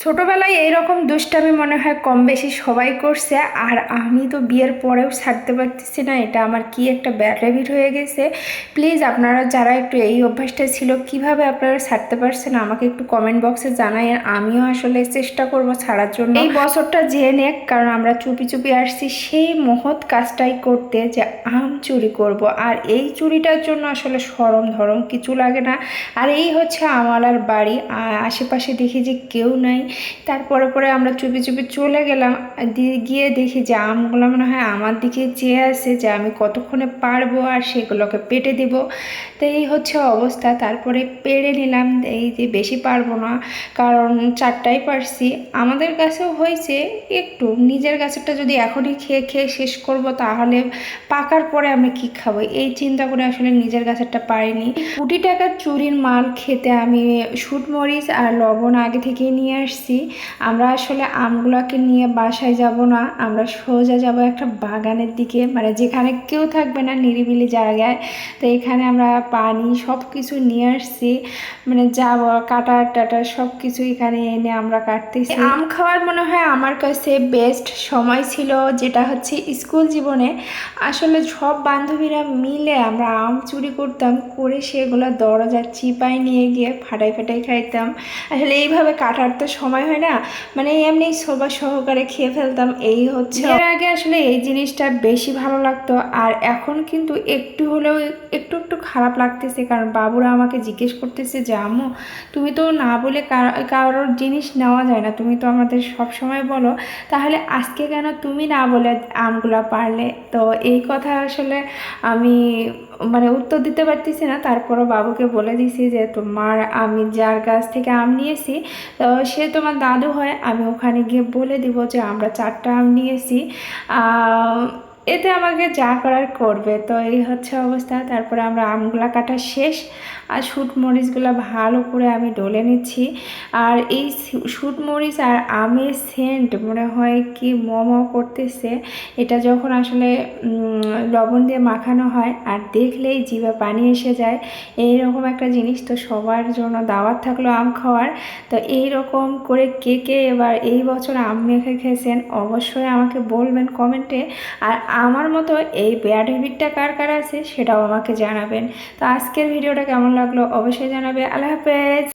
ছোটোবেলায় এইরকম দুষ্টামি মনে হয় কম বেশি সবাই করছে, আর আমি তো বিয়ের পরেও ছাড়তে পারতেছি না, এটা আমার কি একটা ব্যাড হ্যাবিট হয়ে গেছে। প্লিজ আপনারা যারা একটু এই অভ্যাসটা ছিল, কীভাবে আপনারা ছাড়তে পারছেন আমাকে একটু কমেন্ট বক্সে জানাই আমিও আসলে চেষ্টা করব ছাড়ার জন্য। এই বছরটা জেনে কারণ আমরা চুপি চুপি আসছি, সেই মহৎ কাজটাই করতে যে আম চুরি করব, আর এই চুরিটার জন্য আসলে সরম ধরম কিছু লাগে না। আর এই হচ্ছে আমালার বাড়ি আশেপাশে দেখি যে কেউ নাই তারপরে পরে আমরা চুপি চুপি চলে গেলাম। গিয়ে দেখি যে আমগুলো মনে হয় আমার দিকে চেয়ে আছে যে আমি কতক্ষণে পারব আর সেগুলোকে পেটে দেব। তো এই হচ্ছে অবস্থা। তারপরে পেড়ে নিলাম এই যে বেশি পারব না, কারণ চারটাই পারছি। আমাদের কাছেও হয়েছে একটু। নিজের গাছেরটা যদি এখনই খেয়ে খেয়ে শেষ করব, তাহলে পাকার পরে আমি কি খাব? এই চিন্তা করে আসলে নিজের গাছেরটা পারিনি। কোটি টাকার চুরির মাল খেতে আমি শুট মরিচ আর লবণ আগে থেকেই নিয়ে আসছি। আমরা আসলে আমগুলোকে নিয়ে বাসায় যাব না। আমরা সোজা যাব একটা বাগানের দিকে মানে যেখানে কেউ থাকবে না নিরিবিলি জায়গায়। তো এখানে আমরা পানি সব কিছু নিয়ে আসছি। মানে যাব কাটার টাটার সব কিছু এখানে এনে আমরা কাটতেছি। আম খাওয়ার মনে হয় আমার কাছে বেস্ট সময় ছিল, যেটা হচ্ছে স্কুল জীবনে। আসলে সব বান্ধবীরা মিলে আমরা আম চুরি করতাম, করে সেগুলো দরজা চিপায় নিয়ে গিয়ে ফাটাই ফাটাই খাইতাম। আসলে এইভাবে কাটার তো সময় হয় না মানে এমনি সবার সহকারে খেয়ে ফেলতাম, এই হচ্ছে এর আগে আসলে এই জিনিসটা বেশি ভালো লাগতো, আর এখন কিন্তু একটু হলেও একটু একটু খারাপ লাগতেছে, কারণ বাবুরা আমাকে জিজ্ঞেস করতেছে যে, আম্মু, তুমি তো না বলে কার- কারোর জিনিস নেওয়া যায় না, তুমি তো আমাদের সব সময় বলো, তাহলে আজকে কেন তুমি না বলে আমগুলা পারলে? তো এই কথা আসলে আমি মানে উত্তর দিতে পারতেছি না, তারপরও বাবুকে বলে দিছি যে, তোমার আমি যার কাছ থেকে আম নিয়েছি, তো সে তোমার দাদু হয় আমি ওখানে গিয়ে বলে দিব যে আমরা চারটা আম নিয়েছি। এতে আমাকে যা করার করবে। তো এই হচ্ছে অবস্থা। তারপরে আমরা আমগুলা কাটা শেষ। আর শুট মরিচগুলো ভালো করে আমি ডলে নিচ্ছি। আর এই শুট মরিচ আর আমের সেন্ট মনে হয় কি ম করতেছে, এটা যখন আসলে লবণ দিয়ে মাখানো হয় আর দেখলেই জিভে পানি এসে যায় এই রকম একটা জিনিস তো সবার জন্য দাওয়াত থাকল আম খাওয়ার। তো এই রকম করে কে কে এবার এই বছর আম মেখে খেয়েছেন অবশ্যই আমাকে বলবেন কমেন্টে। আর আমার মতো এই ব্যাড হ্যাবিটটা কার কার আছে সেটাও আমাকে জানাবেন। তো আজকের ভিডিওটা কেমন লাগল অবশ্যই জানাবে। আল্লাহ হাফেজ।